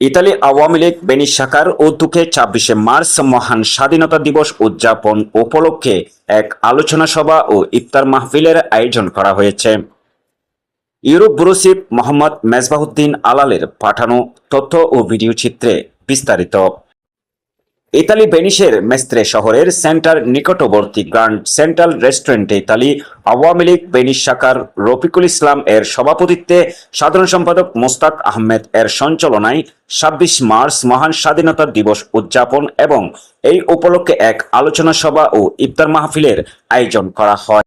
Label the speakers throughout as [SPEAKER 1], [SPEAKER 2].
[SPEAKER 1] Italy Awami League, বেনি শাখার উদ্যোগে ছাব্বিশে মার্চ মহান স্বাধীনতা দিবস উদযাপন উপলক্ষে এক আলোচনা সভা ও ইফতার মাহফিলের আয়োজন করা হয়েছে। ইউরোপ ব্রুসিপ মোহাম্মদ মেজবাহুদ্দিন আলালের পাঠানো তথ্য ও ভিডিও চিত্রে বিস্তারিত। ইতালি বেনিসের মেস্ত্রে শহরের সেন্টার নিকটবর্তী গ্র্যান্ড সেন্ট্রাল রেস্টুরেন্টে ইতালি আওয়ামী লীগ বেনিস শাখার রফিকুল ইসলাম এর সভাপতিত্বে সাধারণ সম্পাদক মোস্তাক আহমেদ এর সঞ্চালনায় ছাব্বিশ মার্চ মহান স্বাধীনতা দিবস উদযাপন এবং এই উপলক্ষে এক আলোচনা সভা ও ইফতার মাহফিলের আয়োজন করা হয়।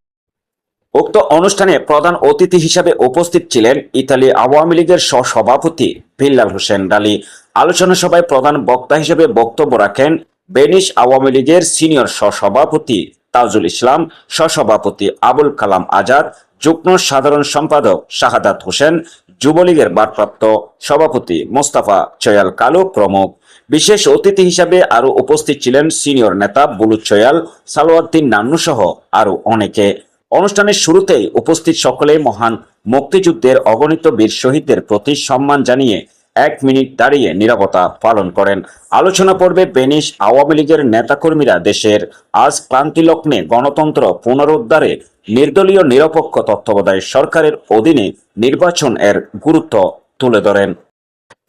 [SPEAKER 1] উক্ত অনুষ্ঠানে প্রধান অতিথি হিসাবে উপস্থিত ছিলেন ইতালি আওয়ামী লীগের সহসভাপতি বিল্লাল হোসেন ডালি। আলোচনা সভায় প্রধান বক্তা হিসেবে বক্তব্য রাখেন বেনিস আওয়ামী লীগের সিনিয়র সহসভাপতি তাজুল ইসলাম, সহসভাপতি আবুল কালাম আজাদ, যুগ্ম সাধারণ সম্পাদক শাহাদাত হোসেন, যুবলীগের ভারপ্রাপ্ত সভাপতি মোস্তাফা চয়াল কালু প্রমুখ। বিশেষ অতিথি হিসাবে আরও উপস্থিত ছিলেন সিনিয়র নেতা বুলু চয়াল সালোয়াদ্দিন নান্নু সহ আরও অনেকে। অনুষ্ঠানের শুরুতেই উপস্থিত সকলে মহান মুক্তিযুদ্ধের অগণিত বীর শহীদদের প্রতি সম্মান জানিয়ে এক মিনিট দাঁড়িয়ে নিরাপত্তা পালন করেন। আলোচনা পর্বে বেনিস আওয়ামী লীগের নেতাকর্মীরা দেশের আজ ক্রান্তিলগ্নে গণতন্ত্র পুনরুদ্ধারে নির্দলীয় নিরপেক্ষ তত্ত্বাবধায়ক সরকারের অধীনে নির্বাচন এর গুরুত্ব তুলে ধরেন।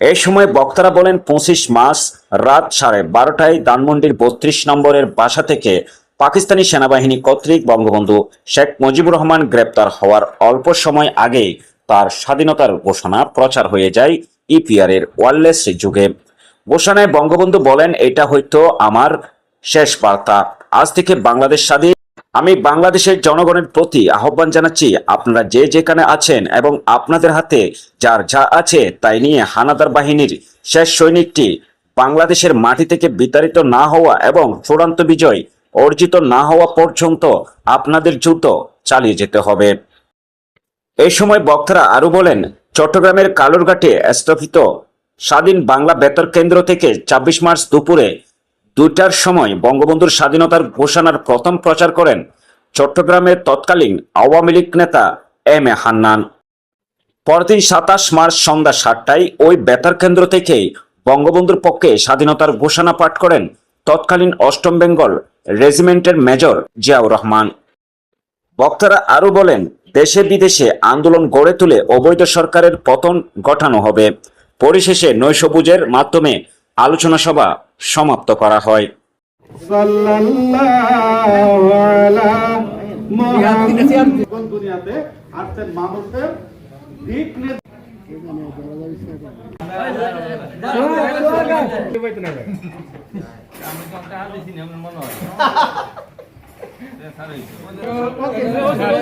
[SPEAKER 1] এই সময় বক্তারা বলেন, পঁচিশ মাস রাত সাড়ে বারোটায় ধানমন্ডির বত্রিশ নম্বরের বাসা থেকে পাকিস্তানি সেনাবাহিনী কর্তৃক বঙ্গবন্ধু শেখ মুজিবুর রহমান গ্রেপ্তার হওয়ার অল্প সময় আগেই তার স্বাধীনতার ঘোষণা প্রচার হয়ে যায়। ইপিআর এর ওয়ারলেস যুগে। ঘোষণায় বঙ্গবন্ধু বলেন, এটা হয়তো আমার শেষ বার্তা। আজ থেকে বাংলাদেশ স্বাধীন। আমি বাংলাদেশের জনগণের প্রতি আহ্বান জানাচ্ছি, আপনারা যে যেখানে আছেন এবং আপনাদের হাতে যার যা আছে তাই নিয়ে হানাদার বাহিনীর শেষ সৈনিকটি বাংলাদেশের মাটি থেকে বিতাড়িত না হওয়া এবং চূড়ান্ত বিজয় অর্জিত না হওয়া পর্যন্ত আপনাদের যুদ্ধ চালিয়ে যেতে হবে। এই সময় বক্তারা আরও বলেন চট্টগ্রামের কালুরঘাটে স্থাপিত স্বাধীন বাংলা বেতার কেন্দ্র থেকে ছাব্বিশ মার্চ দুপুরে দুইটার সময় বঙ্গবন্ধুর স্বাধীনতার ঘোষণার প্রথম প্রচার করেন চট্টগ্রামের তৎকালীন আওয়ামী লীগ নেতা এম এ হান্নান। পরদিন সাতাশ মার্চ সন্ধ্যা সাতটায় ওই বেতার কেন্দ্র থেকেই বঙ্গবন্ধুর পক্ষে স্বাধীনতার ঘোষণা পাঠ করেন তৎকালীন অষ্টম বেঙ্গল রেজিমেন্টের মেজর জিয়াউর রহমান। বক্তারা আরও বলেন দেশে বিদেশে আন্দোলন গড়ে তুলে অবৈধ সরকারের পতন ঘটানো হবে। পরিশেষে নৈশভুজের মাধ্যমে আলোচনা সভা সমাপ্ত করা হয়।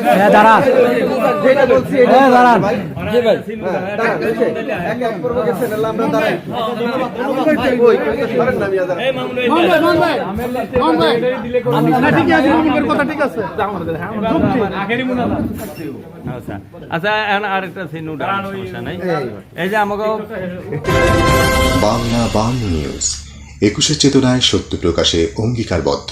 [SPEAKER 2] হ্যাঁ দাঁড়ান। হ্যাঁ দাঁড়ান।
[SPEAKER 3] আচ্ছা আচ্ছা আরেকটা সিনু সমস্যা নাই এই যে আমাকে
[SPEAKER 4] বাংলা বাংলা নিউজ একুশের চেতনায় সত্য প্রকাশে অঙ্গীকারবদ্ধ।